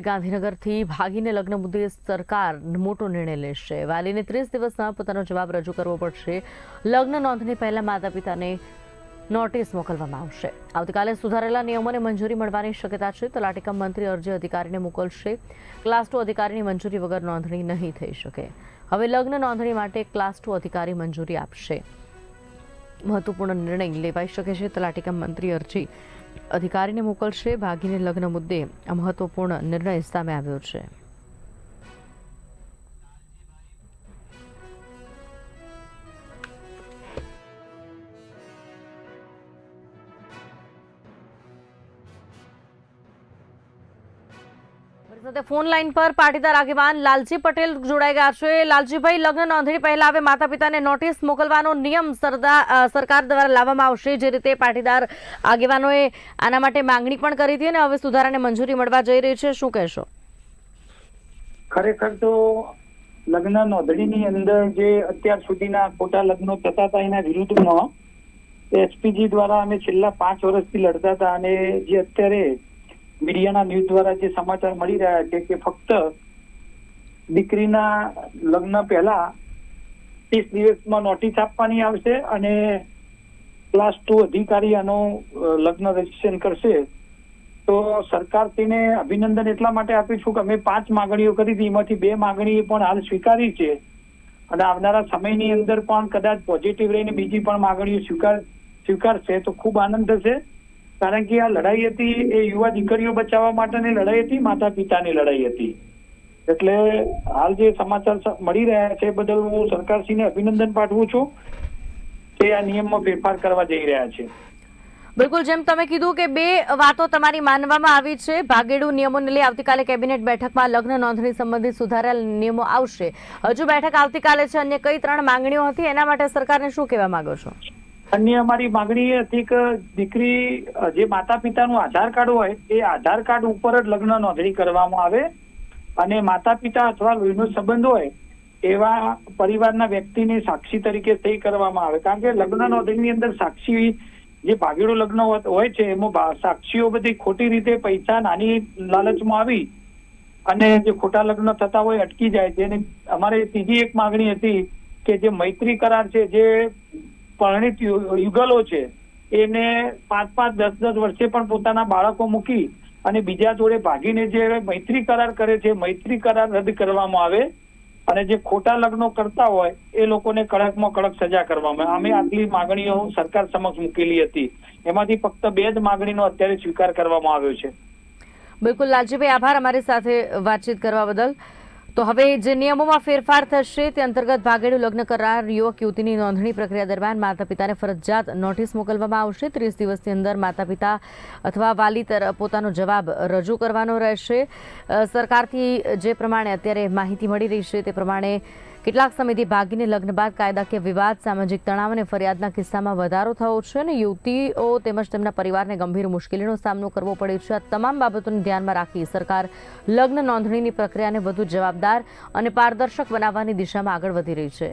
ગાંધીનગરથી ભાગીને લગ્ન મુદ્દે સરકાર મોટો નિર્ણય લેશે. વાલીને ત્રીસ દિવસમાં પોતાનો જવાબ રજૂ કરવો પડશે. લગ્ન નોંધણી પહેલા માતા પિતાને નોટિસ મોકલવામાં આવશે. આવતીકાલે સુધારેલા નિયમોને મંજૂરી મળવાની શક્યતા છે. તલાટીકમ મંત્રી અરજી અધિકારીને મોકલશે. ક્લાસ ટુ અધિકારીની મંજૂરી વગર નોંધણી નહીં થઈ શકે. હવે લગ્ન નોંધણી માટે ક્લાસ ટુ અધિકારી મંજૂરી આપશે. મહત્વપૂર્ણ નિર્ણય લેવાઈ શકે છે. તલાટીકમ મંત્રી અરજી અધિકારીને મોકલશે. ભાગીને લગ્ન મુદ્દે આ મહત્વપૂર્ણ નિર્ણય સામે આવ્યો છે. સાથે ફોન લાઈન પર પાટીદાર આગેવાન લાલજી પટેલ જોડાઈ ગયા છે. લાલજીભાઈ, લગ્ન નોંધણી પહેલા હવે માતા પિતાને નોટિસ મોકલવાનો નિયમ સરકાર દ્વારા લાવવામાં આવશે. જે રીતે પાટીદાર આગેવાનોએ આના માટે માંગણી પણ કરી હતી અને હવે સુધારાને મંજૂરી મળવા જઈ રહી છે. શું કહેશો? ખરેખર તો લગ્ન નોંધણીની અંદર જે અત્યાર સુધીના ખોટા લગ્નો થતા હતા એના વિરુદ્ધમાં એસપીજી દ્વારા અમે છેલ્લા પાંચ વર્ષથી લડતા હતા અને જે અત્યારે મીડિયાના ન્યૂઝ દ્વારા જે સમાચાર મળી રહ્યા છે કે ફક્ત દીકરીના લગ્ન પહેલા ત્રીસ દિવસમાં નોટિસ આપવાની આવશે અને ક્લાસ ટુ અધિકારી આનું લગ્ન રજીસ્ટ્રેશન કરશે. તો સરકાર તેને અભિનંદન એટલા માટે આપું છું કે અમે પાંચ માંગણીઓ કરી હતી. એમાંથી બે માગણી પણ હાલ સ્વીકારી છે. અને આવનારા સમયની અંદર પણ કદાચ પોઝિટિવ રહીને બીજી પણ માંગણીઓ સ્વીકાર, સ્વીકારશે તો ખૂબ આનંદ થશે. કારણ કે આ લડાઈ હતી એ યુવા દીકરીઓ બચાવવા માટેની લડાઈ હતી માતા પિતાની લડાઈ હતી. એટલે હાલ જે સમાચાર મળી રહ્યા છે બદલ હું સરકારશ્રીને અભિનંદન પાઠવું છું કે આ નિયમમાં ફેરફાર કરવા જઈ રહ્યા છે. બિલકુલ, જેમ તમે કીધું કે બે વાતો તમારી માનવામાં આવી છે. ભાગેડુ નિયમોને લઈ આવતીકાલે કેબિનેટ બેઠકમાં લગ્ન નોંધણી સંબંધિત સુધારેલ નિયમો આવશે. હજુ બેઠક આવતીકાલે છે. અન્ય કઈ ત્રણ માંગણીઓ હતી? એના માટે સરકારને શું કહેવા માંગો છો? અન્ય અમારી માંગણી એ હતી કે દીકરી જે માતા પિતાનું આધાર કાર્ડ હોય, એ આધાર કાર્ડ ઉપર જ લગ્ન નોંધણી કરવામાં આવે. અને માતા પિતા અથવા લોહીનો સંબંધ હોય, એવા પરિવારના વ્યક્તિને સાક્ષી તરીકે સહી કરવામાં આવે. કારણ કે લગ્ન નોંધણીની અંદર સાક્ષી, જે ભાગેડું લગ્ન હોય છે, એમાં સાક્ષીઓ બધી ખોટી રીતે પૈસા નાની લાલચમાં આવી અને જે ખોટા લગ્ન થતા હોય, અટકી જાય છે. અને અમારે ત્રીજી એક માંગણી હતી કે જે મૈત્રી કરાર છે, જે પરણિત યુગલો છે. એને પાંચ પાંચ દસ દસ વર્ષે પણ પોતાના બાળકો મૂકી અને બીજા જોડે ભાગીને જે મૈત્રી કરાર કરે છે, મૈત્રી કરાર રદ કરવામાં આવે અને જે ખોટા લગ્નો કરતા હોય, એ લોકોને કડકમાં કડક સજા કરવામાં અમે આટલી માંગણીઓ સરકાર સમક્ષ મૂકેલી હતી. એમાંથી ફક્ત બે જ માગણીનો અત્યારે સ્વીકાર કરવામાં આવ્યો છે. બિલકુલ, લાલજીભાઈ, આભાર અમારી સાથે વાતચીત કરવા બદલ. તો હવે જે નિયમોમાં ફેરફાર થશે તે અંતર્ગત ભાગેડુ લગ્ન કરાર યુવક યુવતીની નોંધણી પ્રક્રિયા દરમિયાન માતા પિતાને ફરજિયાત નોટિસ મોકલવામાં આવશે. ત્રીસ દિવસની અંદર માતા પિતા અથવા વાલી તરફ પોતાનો જવાબ રજૂ કરવાનો રહેશે. સરકારથી જે પ્રમાણે અત્યારે માહિતી મળી રહી છે તે પ્રમાણે કેટલાક સમયથી ભાગીને લગ્ન બાદ કાયદાકીય વિવાદ, સામાજિક તણાવ અને ફરિયાદના કિસ્સામાં વધારો થયો છે અને યુવતીઓ તેમજ તેમના પરિવારને ગંભીર મુશ્કેલીનો સામનો કરવો પડે છે. આ તમામ બાબતોને ધ્યાનમાં રાખી સરકાર લગ્ન નોંધણીની પ્રક્રિયાને વધુ જવાબદાર અને પારદર્શક બનાવવાની દિશામાં આગળ વધી રહી છે.